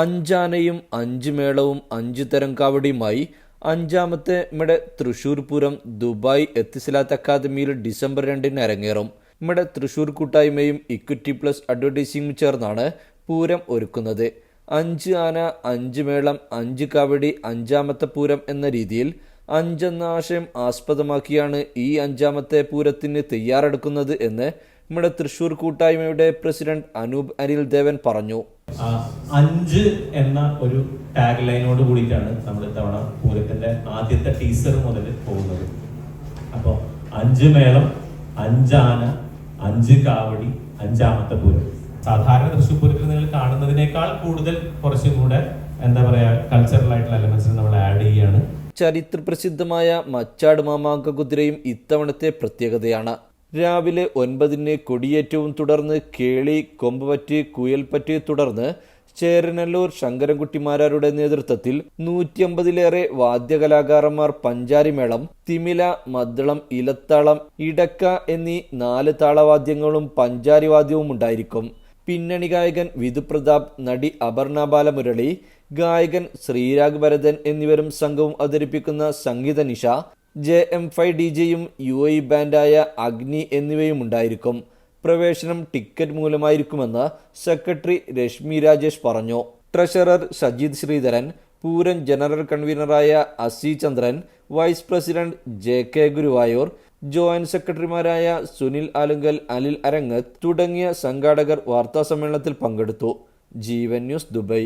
അഞ്ചാനയും അഞ്ച് മേളവും അഞ്ച് തരം കാവടിയുമായി അഞ്ചാമത്തെ ഇവിടെ തൃശൂർ പൂരം ദുബായ് എത്തിസലാത്ത് അക്കാദമിയിൽ ഡിസംബർ രണ്ടിന് അരങ്ങേറും. ഇവിടെ തൃശൂർ കൂട്ടായ്മയും ഇക്വിറ്റി പ്ലസ് അഡ്വർടൈസിംഗും ചേർന്നാണ് പൂരം ഒരുക്കുന്നത്. അഞ്ച് ആന അഞ്ച് മേളം അഞ്ച് കാവടി അഞ്ചാമത്തെ പൂരം എന്ന രീതിയിൽ അഞ്ചെന്ന ആശയം ആസ്പദമാക്കിയാണ് ഈ അഞ്ചാമത്തെ പൂരത്തിന് തയ്യാറെടുക്കുന്നത് എന്ന് നമ്മുടെ തൃശൂർ കൂട്ടായ്മയുടെ പ്രസിഡന്റ് അനൂപ് അനിൽ ദേവൻ പറഞ്ഞു. അഞ്ച് എന്ന ഒരു ടാഗ് ലൈനോട് കൂടിയിട്ടാണ് നമ്മൾ ഇത്തവണ പൂരത്തിന്റെ ആദ്യത്തെ ടീസർ മുതൽ പോകുന്നത്. അപ്പോൾ അഞ്ച് മേളം അഞ്ചാന അഞ്ച് കാവടി അഞ്ചാമത്തെ പൂരം. സാധാരണ തൃശ്ശൂർ പൂരത്തിൽ നിങ്ങൾ കാണുന്നതിനേക്കാൾ കൂടുതൽ കുറച്ചും കൂടെ എന്താ പറയാ കൾച്ചറൽ ആയിട്ടുള്ള എലമെന്റ്സ് നമ്മൾ ആഡ് ചെയ്യാണ് ചരിത്രപ്രസിദ്ധമായ മച്ചാട് മാമാങ്ക കുതിരയും ഇത്തവണത്തെ പ്രത്യേകതയാണ്. രാവിലെ ഒൻപതിന് കൊടിയേറ്റവും തുടർന്ന് കേളി കൊമ്പവറ്റി കുയൽപ്പറ്റ് തുടർന്ന് ചേരനല്ലൂർ ശങ്കരൻകുട്ടിമാരാരുടെ നേതൃത്വത്തിൽ നൂറ്റിയമ്പതിലേറെ വാദ്യകലാകാരന്മാർ പഞ്ചാരിമേളം തിമില മദ്ദളം ഇലത്താളം ഇടക്ക എന്നീ നാല് താളവാദ്യങ്ങളും പഞ്ചാരിവാദ്യവും ഉണ്ടായിരിക്കും. പിന്നണി ഗായകൻ വിധുപ്രതാപ് നടി അപർണ ബാലമുരളി ഗായകൻ ശ്രീരാഗ് ഭരതൻ എന്നിവരും സംഘവും അവതരിപ്പിക്കുന്ന സംഗീത നിശ ജെ എം ഫൈവ് ഡി ജെയും യു ഐ ബാൻഡായ അഗ്നി എന്നിവയും ഉണ്ടായിരിക്കും. പ്രവേശനം ടിക്കറ്റ് മൂലമായിരിക്കുമെന്ന് സെക്രട്ടറി രശ്മി രാജേഷ് പറഞ്ഞു. Treasurer Sajith Sreedharan Pooran general കൺവീനറായ Asi Chandran vice president J K Guruvayur joint സെക്രട്ടറിമാരായ സുനിൽ ആലുങ്കൽ അനിൽ അരങ്ങത്ത് തുടങ്ങിയ സംഘാടകർ വാർത്താസമ്മേളനത്തിൽ പങ്കെടുത്തു. Jeevan news Dubai.